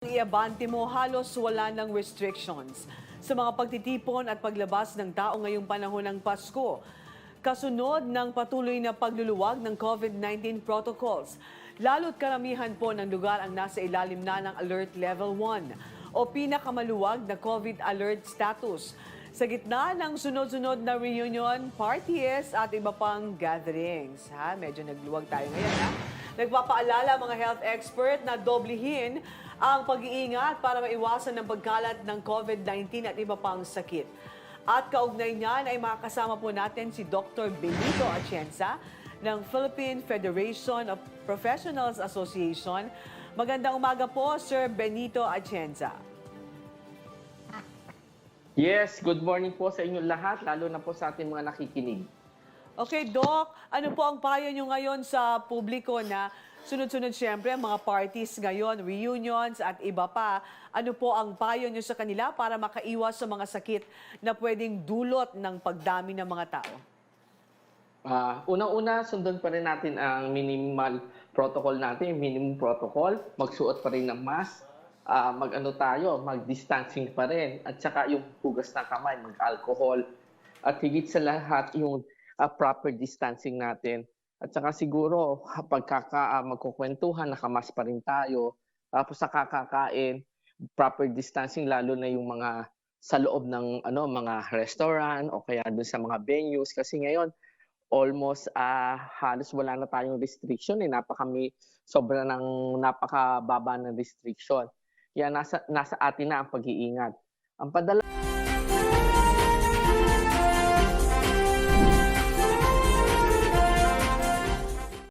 Iabante mo halos wala ng restrictions sa mga pagtitipon at paglabas ng tao ngayong panahon ng Pasko. Kasunod ng patuloy na pagluluwag ng COVID-19 protocols. Lalo't karamihan po ng lugar ang nasa ilalim na ng Alert Level 1 o pinakamaluwag na COVID alert status. Sa gitna ng sunod-sunod na reunion, parties at iba pang gatherings. Ha? Medyo nagluwag tayo ngayon. Ha? Nagpapaalala mga health expert na doblehin ang pag-iingat para maiwasan ng pagkalat ng COVID-19 at iba pang sakit. At kaugnay niyan ay makakasama po natin si Dr. Benito Atienza ng Philippine Federation of Professionals Association. Magandang umaga po, Sir Benito Atienza. Yes, good morning po sa inyo lahat, lalo na po sa ating mga nakikinig. Okay, Doc, ano po ang payo nyo ngayon sa publiko na sunod-sunod siyempre mga parties ngayon, reunions at iba pa. Ano po ang payo nyo sa kanila para makaiwas sa mga sakit na pwedeng dulot ng pagdami ng mga tao? Ah, unang-una, sundan pa rin natin ang minimal protocol natin, minimum protocol. Magsuot pa rin ng mask. Ah, mag-ano tayo, mag-distancing pa rin. At saka yung hugas ng kamay, mag-alcohol. At higit sa lahat, yung ah, proper distancing natin. At saka siguro, pagkaka ah, magkukwentuhan, nakamas pa rin tayo. Tapos sa kakakain, proper distancing, lalo na yung mga sa loob ng ano mga restaurant o kaya dun sa mga venues kasi ngayon almost ah halos wala na tayong restriction eh napakami sobra ng napakababa ng restriction kaya nasa nasa atin na ang pag-iingat. Ang padala